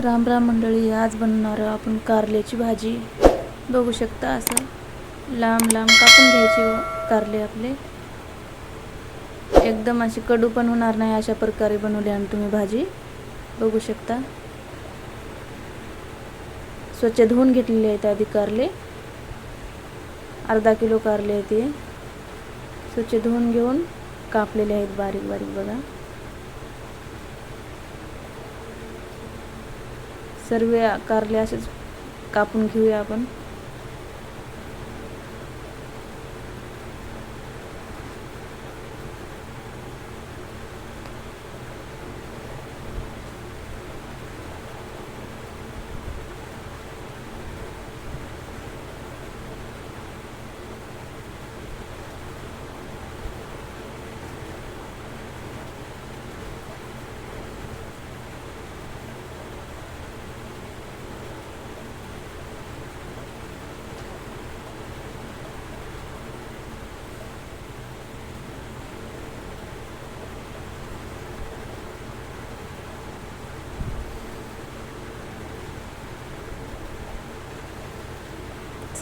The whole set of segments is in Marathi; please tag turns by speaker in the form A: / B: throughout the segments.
A: राम राम मंडळी आज बनवणार आपण कारल्याची भाजी. बघू शकता असं लांब लांब कापून घ्यायचे हो कारले आपले. एकदम अशी कडू पण होणार नाही अशा प्रकारे बनवली आणि तुम्ही भाजी. बघू शकता. स्वच्छ धुवून घेतलेले आहेत आधी कारले. अर्धा किलो कारले आहेत ते स्वच्छ धुवून घेऊन कापलेले आहेत बारीक बारीक बघा. सर्व कारले असेच कापून घेऊया आपण.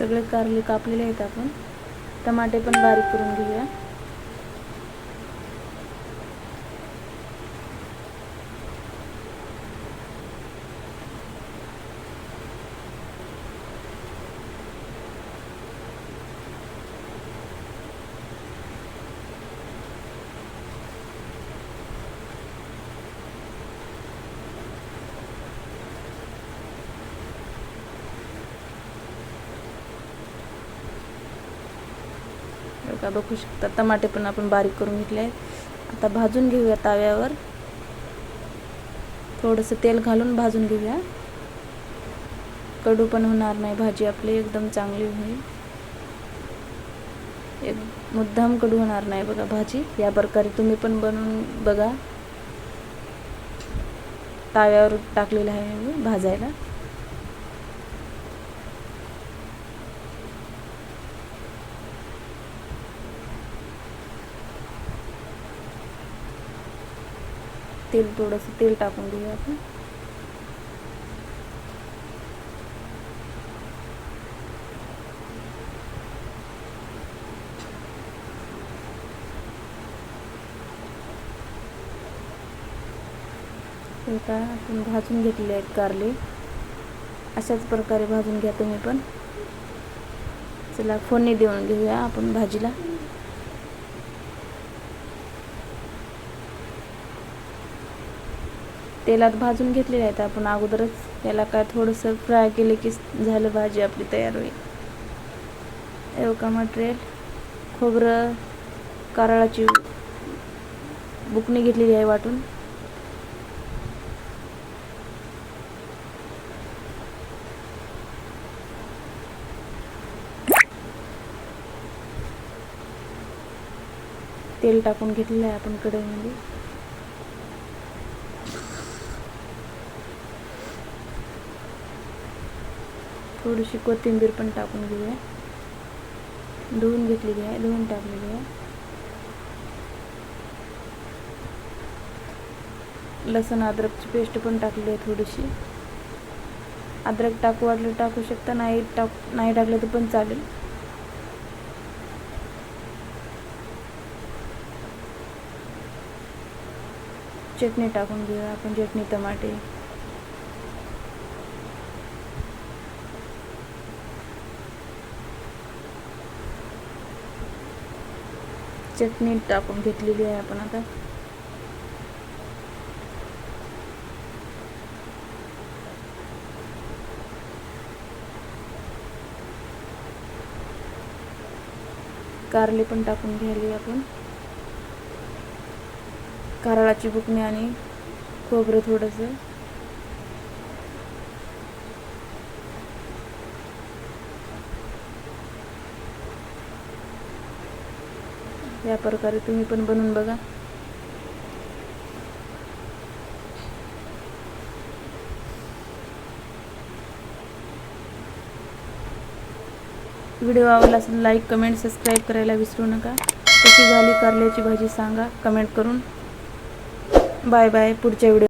A: सगळे कारले कापलेले आहेत आपण. टमाटे पण बारीक करून घेऊया. का बघू शकता. टमाटे पण आपण बारीक करून घेतले आहेत. आता भाजून घेऊया ताव्यावर. थोडंसं तेल घालून भाजून घेऊया. कडू पण होणार नाही भाजी आपली एकदम चांगली होईल. एक मुद्दाम कडू होणार नाही बघा भाजी. या प्रकारे तुम्ही पण बनवून बघा. ताव्यावर टाकलेलं आहे मी भाजायला. तेल थोडंसं तेल टाकून घेऊया आपण. का आपण भाजून घेतले आहेत कारले अशाच प्रकारे भाजून घ्या तुम्ही पण. चला फोडणी देऊन घेऊया आपण भाजीला. तेलात भाजून घेतलेले आहेत. आपण अगोदरच याला काय थोडंसं फ्राय केले की झालं भाजी आपली तयार होईल. एव का मटेरियल खोबरं कारळाची बुकणी घेतलेली आहे वाटून. तेल टाकून घेतलेलं आहे आपण कढईमध्ये. थोडीशी कोथिंबीर पण टाकून घेऊया. धुवून घेतलेली आहे धुवून टाकलेली आहे लसण अद्रकची पेस्ट पण टाकली आहे थोडीशी. अद्रक टाकू वाटलं टाकू शकता नाही टाक नाही टाकलं तर पण चालेल. चटणी टाकून घेऊया आपण चटणी टमाटे. चटणी टाकून घेतलेली आहे आपण आता. कारले पण टाकून घ्यायली आपण. कारळाची बुकणी आणि खोबरं थोडंसं. या प्रकारे तुम्ही पण बनवून बघा. व्हिडिओ आवडला असेल लाईक कमेंट सबस्क्राईब करायला विसरू नका. कशी झाली कारल्याची भाजी सांगा कमेंट करून. बाय बाय पुढच्या व्हिडिओ